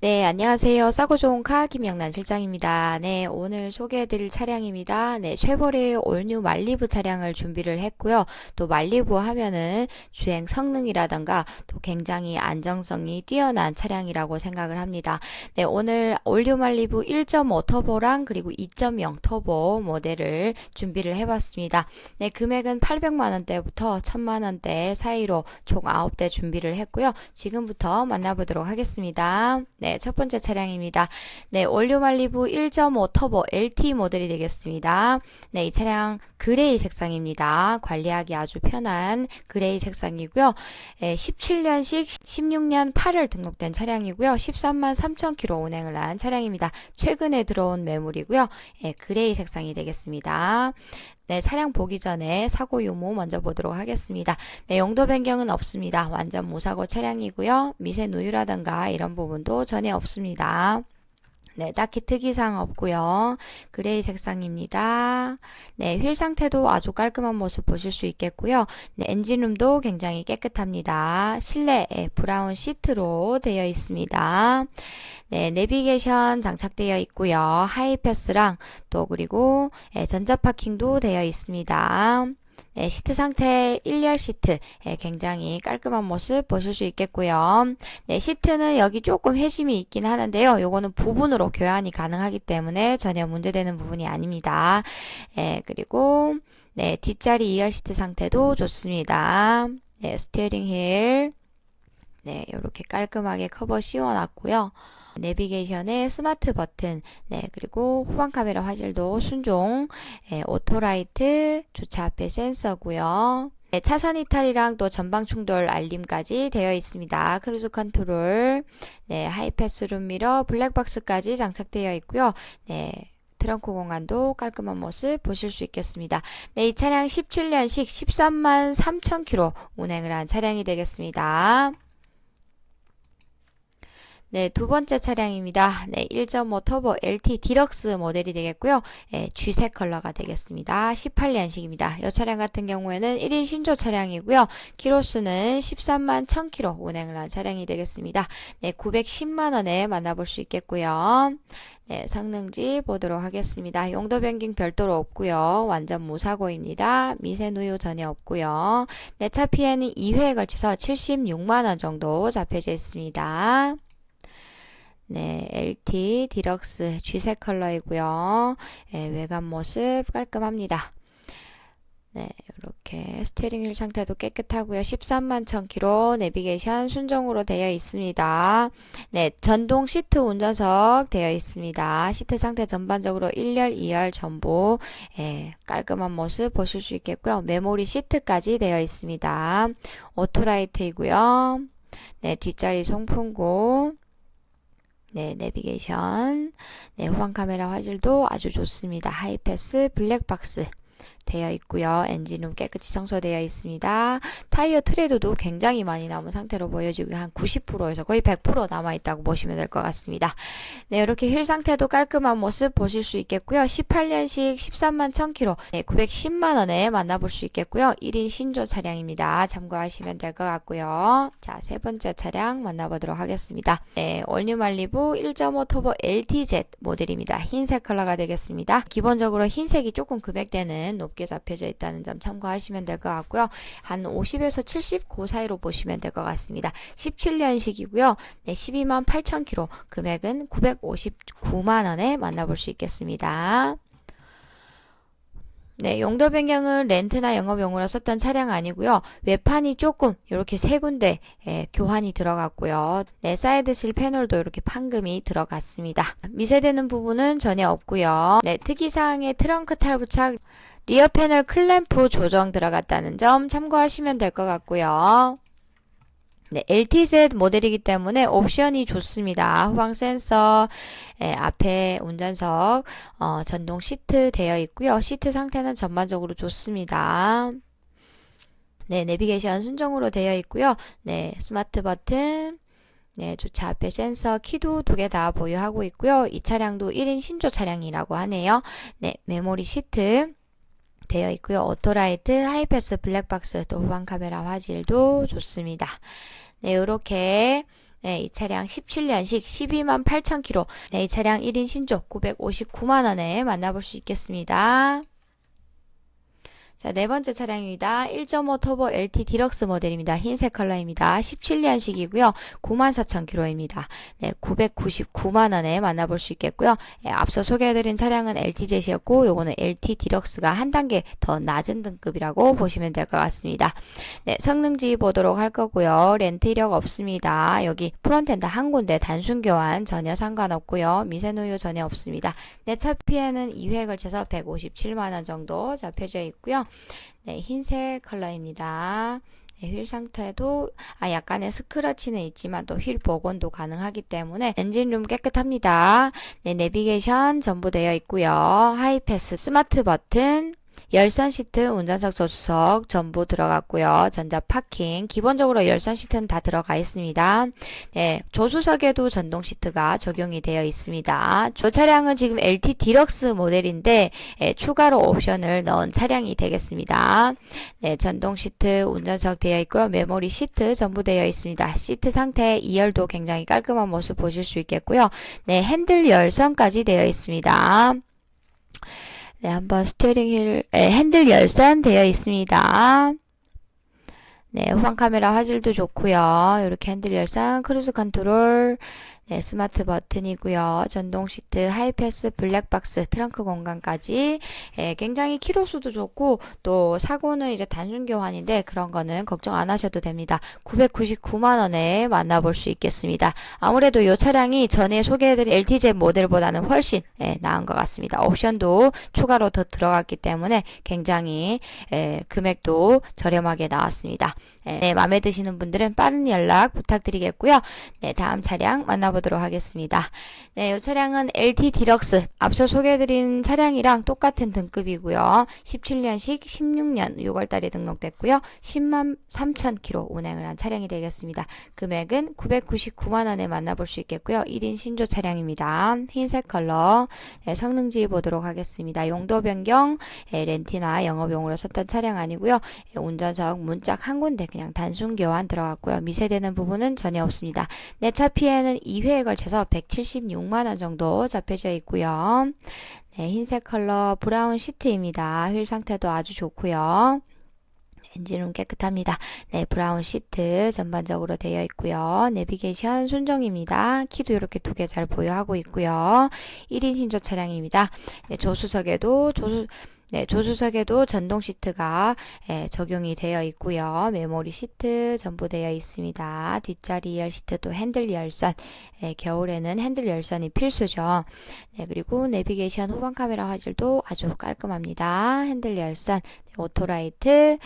네, 안녕하세요. 싸고 좋은 카 김영란 실장입니다. 네, 오늘 소개해드릴 차량입니다. 네, 쉐보레 올뉴 말리부 차량을 준비를 했고요. 또 말리부 하면은 주행 성능이라던가 또 굉장히 안정성이 뛰어난 차량이라고 생각을 합니다. 네, 오늘 올뉴 말리부 1.5 터보랑 그리고 2.0 터보 모델을 준비를 해봤습니다. 네, 금액은 800만 원대부터 1000만 원대 사이로 총 9대 준비를 했고요. 지금부터 만나보도록 하겠습니다. 네. 네, 첫 번째 차량입니다. 네, 올류말리부 1.5 터보 LT 모델이 되겠습니다. 네, 이 차량 그레이 색상입니다. 관리하기 아주 편한 그레이 색상이고요. 예, 17년식 16년 8월 등록된 차량이고요. 13만 3천 킬로 운행을 한 차량입니다. 최근에 들어온 매물이고요. 예, 그레이 색상이 되겠습니다. 네, 차량 보기 전에 사고 유무 먼저 보도록 하겠습니다. 네, 용도 변경은 없습니다. 완전 무사고 차량이고요. 미세 누유라든가 이런 부분도 전혀 없습니다. 네, 딱히 특이사항 없고요. 그레이 색상입니다. 네, 휠 상태도 아주 깔끔한 모습 보실 수 있겠고요. 네, 엔진룸도 굉장히 깨끗합니다. 실내에 브라운 시트로 되어 있습니다. 네, 내비게이션 장착되어 있고요. 하이패스랑 또 그리고 예, 전자파킹도 되어 있습니다. 네, 시트 상태 1열 시트 네, 굉장히 깔끔한 모습 보실 수 있겠고요. 네, 시트는 여기 조금 회심이 있긴 하는데요. 요거는 부분으로 교환이 가능하기 때문에 전혀 문제되는 부분이 아닙니다. 네, 그리고 네, 뒷자리 2열 시트 상태도 좋습니다. 네, 스티어링 힐 네, 이렇게 깔끔하게 커버 씌워놨고요. 내비게이션에 스마트 버튼, 네, 그리고 후방 카메라 화질도 순종, 네, 오토라이트, 주차 앞에 센서고요. 네, 차선 이탈이랑 또 전방 충돌 알림까지 되어 있습니다. 크루즈 컨트롤, 네, 하이패스 룸 미러, 블랙박스까지 장착되어 있고요. 네, 트렁크 공간도 깔끔한 모습 보실 수 있겠습니다. 네, 이 차량 17년식 13만 3천 킬로 운행을 한 차량이 되겠습니다. 네, 두 번째 차량입니다. 네, 1.5 터보 LT 디럭스 모델이 되겠고요. 네, G색 컬러가 되겠습니다. 18년식입니다. 이 차량 같은 경우에는 1인 신조 차량이고요. 키로수는 13만 1000km 운행을 한 차량이 되겠습니다. 네, 910만원에 만나볼 수 있겠고요. 네, 성능지 보도록 하겠습니다. 용도 변경 별도로 없고요. 완전 무사고입니다. 미세 누유 전혀 없고요. 내차 피해는 2회에 걸쳐서 76만원 정도 잡혀져 있습니다. 네, LT 디럭스 G색 컬러이고요. 네, 외관 모습 깔끔합니다. 네, 이렇게 스티어링 휠 상태도 깨끗하고요. 13만 1000km 내비게이션 순정으로 되어 있습니다. 네, 전동 시트 운전석 되어 있습니다. 시트 상태 전반적으로 1열, 2열 전부 예, 깔끔한 모습 보실 수 있겠고요. 메모리 시트까지 되어 있습니다. 오토라이트이고요. 네, 뒷자리 송풍구 네, 내비게이션. 네, 후방 카메라 화질도 아주 좋습니다. 하이패스, 블랙박스. 되어 있고요. 엔진룸 깨끗이 청소되어 있습니다. 타이어 트레드도 굉장히 많이 남은 상태로 보여지고 한 90%에서 거의 100% 남아있다고 보시면 될 것 같습니다. 네, 이렇게 휠 상태도 깔끔한 모습 보실 수 있겠고요. 18년식 13만 1000km, 네, 910만원에 만나볼 수 있겠고요. 1인 신조 차량입니다. 참고하시면 될 것 같고요. 자, 세 번째 차량 만나보도록 하겠습니다. 네, 올뉴 말리부 1.5 터보 LTZ 모델입니다. 흰색 컬러가 되겠습니다. 기본적으로 흰색이 조금 금액대는 높게 높게 잡혀져 있다는 점 참고하시면 될 것 같고요. 한 50에서 70그 사이로 보시면 될 것 같습니다. 17년식이고요. 네, 12만 8천 킬로 금액은 959만 원에 만나볼 수 있겠습니다. 네, 용도 변경은 렌트나 영업용으로 썼던 차량 아니고요. 외판이 조금 이렇게 세 군데 예, 교환이 들어갔고요. 네, 사이드실 패널도 이렇게 판금이 들어갔습니다. 미세되는 부분은 전혀 없고요. 네, 특이사항의 트렁크 탈부착 리어 패널 클램프 조정 들어갔다는 점 참고하시면 될 것 같고요. 네, LTZ 모델이기 때문에 옵션이 좋습니다. 후방 센서, 예, 앞에 운전석, 어, 전동 시트 되어 있고요. 시트 상태는 전반적으로 좋습니다. 네, 내비게이션 순정으로 되어 있고요. 네, 스마트 버튼, 네, 주차 앞에 센서 키도 두 개 다 보유하고 있고요. 이 차량도 1인 신조 차량이라고 하네요. 네, 메모리 시트, 되어 있고요. 오토라이트, 하이패스, 블랙박스, 또 후방 카메라 화질도 좋습니다. 네, 이렇게 네, 이 차량 17년식 12만 8천 킬로. 네, 이 차량 1인 신조 959만 원에 만나볼 수 있겠습니다. 자, 네 번째 차량입니다. 1.5 터보 LT 디럭스 모델입니다. 흰색 컬러입니다. 17년식이고요. 94,000km입니다. 네, 999만 원에 만나볼 수 있겠고요. 예, 앞서 소개해드린 차량은 LTZ였고, 요거는 LT 디럭스가 한 단계 더 낮은 등급이라고 보시면 될 것 같습니다. 네, 성능지 보도록 할 거고요. 렌트 이력 없습니다. 여기 프론트엔드 한 군데 단순 교환 전혀 상관없고요. 미세 노유 전혀 없습니다. 내차 피해는 2회 걸쳐서 157만 원 정도 잡혀져 있고요. 네, 흰색 컬러입니다. 네, 휠 상태도 아 약간의 스크러치는 있지만 또 휠 복원도 가능하기 때문에 엔진룸 깨끗합니다. 네, 내비게이션 전부 되어 있고요. 하이패스 스마트 버튼 열선 시트, 운전석 조수석 전부 들어갔고요. 전자 파킹, 기본적으로 열선 시트는 다 들어가 있습니다. 네, 조수석에도 전동 시트가 적용이 되어 있습니다. 저 차량은 지금 LT 디럭스 모델인데 예, 추가로 옵션을 넣은 차량이 되겠습니다. 네, 전동 시트, 운전석 되어 있고요. 메모리 시트 전부 되어 있습니다. 시트 상태 2열도 굉장히 깔끔한 모습 보실 수 있겠고요. 네, 핸들 열선까지 되어 있습니다. 네, 한번 스티어링 휠, 네, 핸들 열선 되어 있습니다. 네, 후방 카메라 화질도 좋고요. 이렇게 핸들 열선, 크루즈 컨트롤, 네, 스마트 버튼이고요. 전동 시트, 하이패스, 블랙박스, 트렁크 공간까지 예, 굉장히 키로수도 좋고 또 사고는 이제 단순 교환인데 그런 거는 걱정 안 하셔도 됩니다. 999만 원에 만나볼 수 있겠습니다. 아무래도 이 차량이 전에 소개해드린 LTZ 모델보다는 훨씬 예, 나은 것 같습니다. 옵션도 추가로 더 들어갔기 때문에 굉장히 예, 금액도 저렴하게 나왔습니다. 예, 네, 마음에 드시는 분들은 빠른 연락 부탁드리겠고요. 네, 다음 차량 만나보도록 보도록 하겠습니다. 네, 이 차량은 LT 디럭스 앞서 소개해드린 차량이랑 똑같은 등급이고요. 17년식 16년 6월달에 등록됐고요. 10만 3천 킬로 운행을 한 차량이 되겠습니다. 금액은 999만원에 만나볼 수 있겠고요. 1인 신조 차량입니다. 흰색 컬러 네, 성능지 보도록 하겠습니다. 용도 변경 네, 렌티나 영업용으로 썼던 차량 아니고요. 네, 운전석 문짝 한 군데 그냥 단순 교환 들어갔고요. 미세되는 부분은 전혀 없습니다. 내차 피해는 2회 2회에 걸쳐서 176만원 정도 잡혀져 있고요. 네, 흰색 컬러 브라운 시트입니다. 휠 상태도 아주 좋고요. 엔진은 깨끗합니다. 네, 브라운 시트 전반적으로 되어 있고요. 내비게이션 순정입니다. 키도 이렇게 두 개 잘 보유하고 있고요. 1인 신조 차량입니다. 네, 조수석에도 조수 네, 조수석에도 전동 시트가 예, 적용이 되어 있고요. 메모리 시트 전부 되어 있습니다. 뒷자리 열 시트도 핸들 열선, 예, 겨울에는 핸들 열선이 필수죠. 네, 그리고 내비게이션 후방 카메라 화질도 아주 깔끔합니다. 핸들 열선, 네, 오토라이트,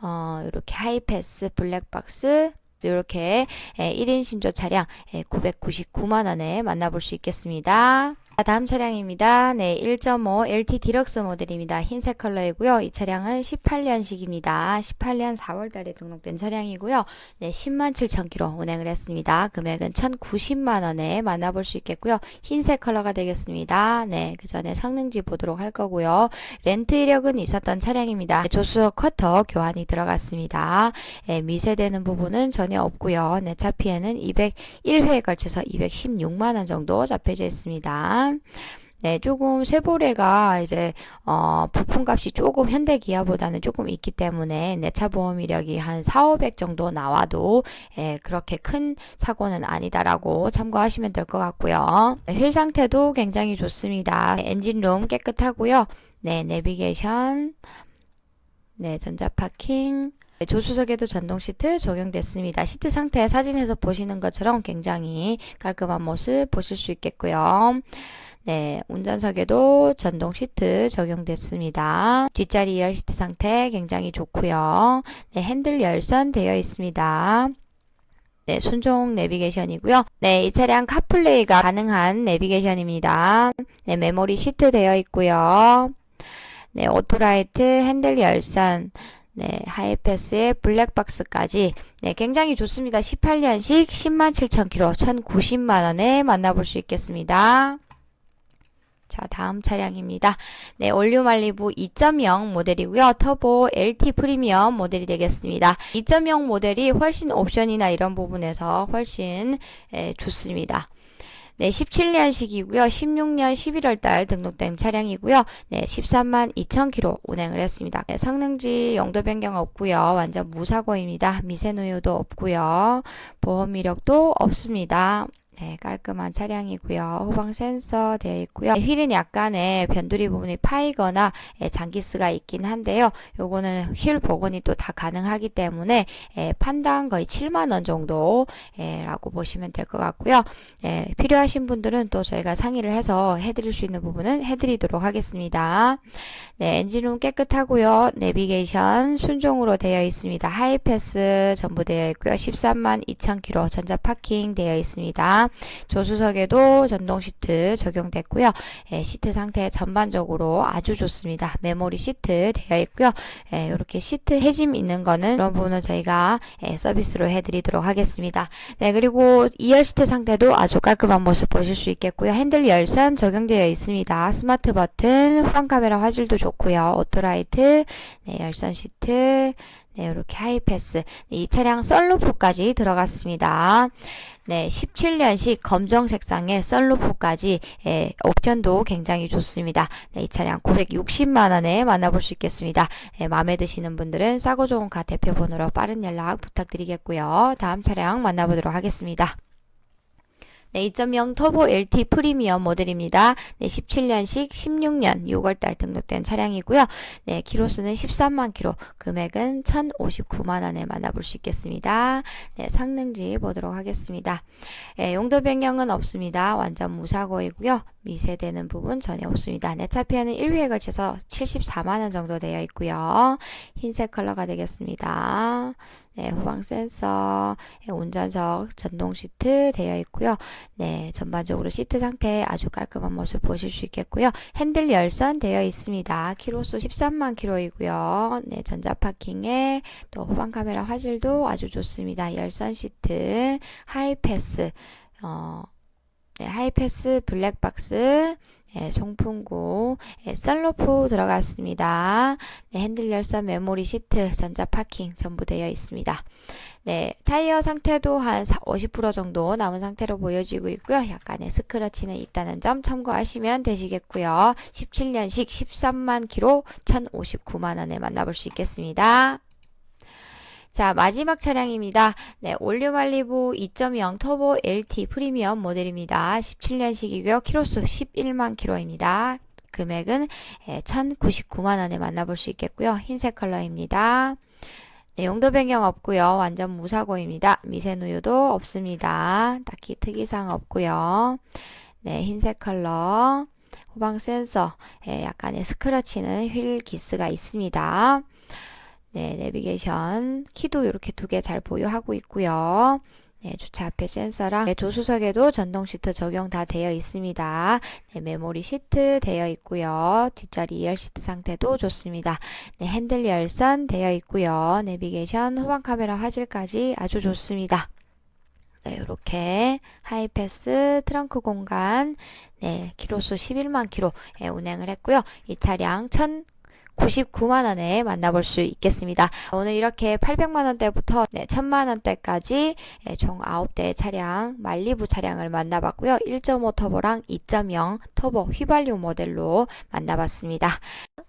어, 이렇게 하이패스, 블랙박스, 이렇게 예, 1인 신조 차량 예, 999만원에 만나볼 수 있겠습니다. 다음 차량입니다. 네, 1.5 LT 디럭스 모델입니다. 흰색 컬러이고요. 이 차량은 18년식입니다. 18년 4월 달에 등록된 차량이고요. 네, 10만 7천 킬로 운행을 했습니다. 금액은 1,090만 원에 만나볼 수 있겠고요. 흰색 컬러가 되겠습니다. 네, 그 전에 성능지 보도록 할 거고요. 렌트 이력은 있었던 차량입니다. 네, 조수석 커터 교환이 들어갔습니다. 네, 미세되는 부분은 전혀 없고요. 네, 차 피해는 201회에 걸쳐서 216만 원 정도 잡혀져 있습니다. 네, 조금 쉐보레가 이제 어, 부품값이 조금 현대 기아보다는 조금 있기 때문에 내차 보험 이력이 한 4, 500 정도 나와도 예, 그렇게 큰 사고는 아니다라고 참고하시면 될 것 같고요. 네, 휠 상태도 굉장히 좋습니다. 엔진룸 깨끗하고요. 네, 내비게이션, 네, 전자 파킹, 네, 조수석에도 전동 시트 적용됐습니다. 시트 상태 사진에서 보시는 것처럼 굉장히 깔끔한 모습 보실 수 있겠고요. 네, 운전석에도 전동 시트 적용됐습니다. 뒷자리 2열 시트 상태 굉장히 좋고요. 네, 핸들 열선 되어 있습니다. 네, 순종 내비게이션이고요. 네, 이 차량 카플레이가 가능한 내비게이션입니다. 네, 메모리 시트 되어 있고요. 네, 오토라이트 핸들 열선 네, 하이패스의 블랙박스까지 네, 굉장히 좋습니다. 18년식 10만 7천 킬로 1,090만 원에 만나볼 수 있겠습니다. 자, 다음 차량입니다. 네, 올류 말리부 2.0 모델이고요. 터보 LT 프리미엄 모델이 되겠습니다. 2.0 모델이 훨씬 옵션이나 이런 부분에서 훨씬 에, 좋습니다. 네, 17년식이고요. 16년 11월 달 등록된 차량이고요. 네, 13만 2천 킬로 운행을 했습니다. 네, 성능지 용도 변경 없고요. 완전 무사고입니다. 미세노유도 없고요. 보험 이력도 없습니다. 네, 깔끔한 차량이고요. 후방 센서 되어 있고요. 네, 휠은 약간의 변두리 부분이 파이거나 예, 장기스가 있긴 한데요. 요거는 휠 복원이 또 다 가능하기 때문에 예, 판당 거의 7만 원 정도 예, 라고 보시면 될 것 같고요. 예, 필요하신 분들은 또 저희가 상의를 해서 해드릴 수 있는 부분은 해드리도록 하겠습니다. 네, 엔진룸 깨끗하고요. 내비게이션 순종으로 되어 있습니다. 하이패스 전부 되어 있고요. 13만 2천 킬로 전자 파킹 되어 있습니다. 조수석에도 전동 시트 적용됐고요. 예, 시트 상태 전반적으로 아주 좋습니다. 메모리 시트 되어 있고요. 예, 이렇게 시트 해짐 있는 거는 그런 부분은 저희가 예, 서비스로 해드리도록 하겠습니다. 네, 그리고 2열 시트 상태도 아주 깔끔한 모습 보실 수 있겠고요. 핸들 열선 적용되어 있습니다. 스마트 버튼, 후방 카메라 화질도 좋고요. 오토라이트, 네, 열선 시트, 네, 이렇게 하이패스. 네, 이 차량 썰루프까지 들어갔습니다. 네, 17년식 검정 색상의 썰루프까지 예, 옵션도 굉장히 좋습니다. 네, 이 차량 960만 원에 만나볼 수 있겠습니다. 예, 마음에 드시는 분들은 싸고 좋은 가 대표번호로 빠른 연락 부탁드리겠고요. 다음 차량 만나보도록 하겠습니다. 네, 2.0 터보 LT 프리미엄 모델입니다. 네, 17년식 16년 6월달 등록된 차량이고요. 네, 키로수는 13만 키로, 금액은 1,059만 원에 만나볼 수 있겠습니다. 네, 성능지 보도록 하겠습니다. 네, 용도 변경은 없습니다. 완전 무사고이고요. 미세되는 부분 전혀 없습니다. 내 차피에는 1회에 걸쳐서 74만 원 정도 되어 있고요. 흰색 컬러가 되겠습니다. 네, 후방 센서, 네, 운전석 전동 시트 되어 있고요. 네, 전반적으로 시트 상태 아주 깔끔한 모습 보실 수 있겠고요. 핸들 열선 되어 있습니다. 키로수 13만 키로이고요. 네, 전자 파킹에 또 후방 카메라 화질도 아주 좋습니다. 열선 시트, 하이패스, 어, 네, 하이패스 블랙박스 네, 송풍구 네, 썰로프 들어갔습니다. 네, 핸들 열선 메모리 시트 전자 파킹 전부 되어 있습니다. 네, 타이어 상태도 한 50% 정도 남은 상태로 보여지고 있고요. 약간의 스크러치는 있다는 점 참고하시면 되시겠고요. 17년식 13만 킬로 1,059만 원에 만나볼 수 있겠습니다. 자, 마지막 차량입니다. 네, 올류 말리부 2.0 터보 LT 프리미엄 모델입니다. 17년식이고요. 키로수 11만 킬로입니다. 금액은 1,099만 원에 만나볼 수 있겠고요. 흰색 컬러입니다. 네, 용도 변경 없고요. 완전 무사고입니다. 미세누유도 없습니다. 딱히 특이사항 없고요. 네, 흰색 컬러. 후방 센서, 예, 약간의 스크러치는 휠 기스가 있습니다. 네, 내비게이션 키도 이렇게 두 개 잘 보유하고 있고요. 네, 주차 앞에 센서랑 네, 조수석에도 전동 시트 적용 다 되어 있습니다. 네, 메모리 시트 되어 있고요. 뒷자리 2열 시트 상태도 좋습니다. 네, 핸들 열선 되어 있고요. 내비게이션 후방 카메라 화질까지 아주 좋습니다. 네, 이렇게 하이패스 트렁크 공간 네, 키로수 11만 키로 예, 운행을 했고요. 이 차량 1 99만 원에 만나볼 수 있겠습니다. 오늘 이렇게 800만 원대부터 네, 1000만 원대까지 예, 총 9대 차량 말리부 차량을 만나봤고요. 1.5 터보랑 2.0 터보 휘발유 모델로 만나봤습니다.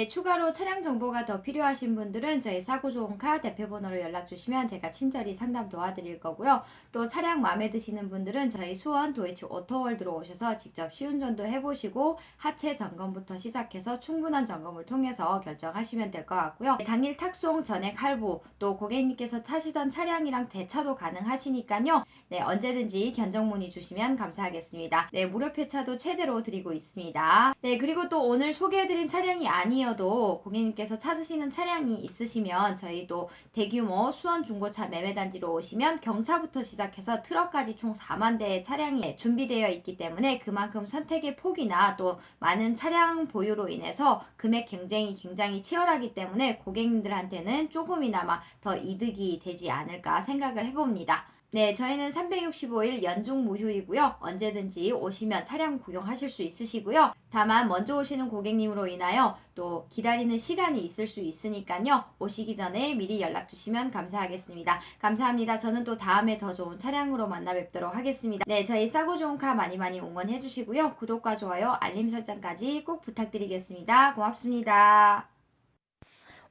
네, 추가로 차량 정보가 더 필요하신 분들은 저희 사고 좋은 카 대표번호로 연락 주시면 제가 친절히 상담 도와드릴 거고요. 또 차량 마음에 드시는 분들은 저희 수원 도이치 오토월드로 오셔서 직접 시운전도 해보시고 하체 점검부터 시작해서 충분한 점검을 통해서 결정하시면 될 것 같고요. 네, 당일 탁송 전액 할부 또 고객님께서 타시던 차량이랑 대차도 가능하시니까요. 네, 언제든지 견적 문의 주시면 감사하겠습니다. 네, 무료 폐차도 최대로 드리고 있습니다. 네, 그리고 또 오늘 소개해드린 차량이 아니어 도 고객님께서 찾으시는 차량이 있으시면 저희도 대규모 수원 중고차 매매단지로 오시면 경차부터 시작해서 트럭까지 총 4만 대의 차량이 준비되어 있기 때문에 그만큼 선택의 폭이나 또 많은 차량 보유로 인해서 금액 경쟁이 굉장히 치열하기 때문에 고객님들한테는 조금이나마 더 이득이 되지 않을까 생각을 해봅니다. 네, 저희는 365일 연중 무휴이고요. 언제든지 오시면 차량 구경하실 수 있으시고요. 다만 먼저 오시는 고객님으로 인하여 또 기다리는 시간이 있을 수 있으니까요. 오시기 전에 미리 연락 주시면 감사하겠습니다. 감사합니다. 저는 또 다음에 더 좋은 차량으로 만나 뵙도록 하겠습니다. 네, 저희 싸고 좋은 카 많이 많이 응원해 주시고요. 구독과 좋아요, 알림 설정까지 꼭 부탁드리겠습니다. 고맙습니다.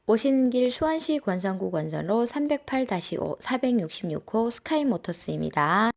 오시는 길 수원시 권선구 권선로 308-5 466호 스카이모터스입니다.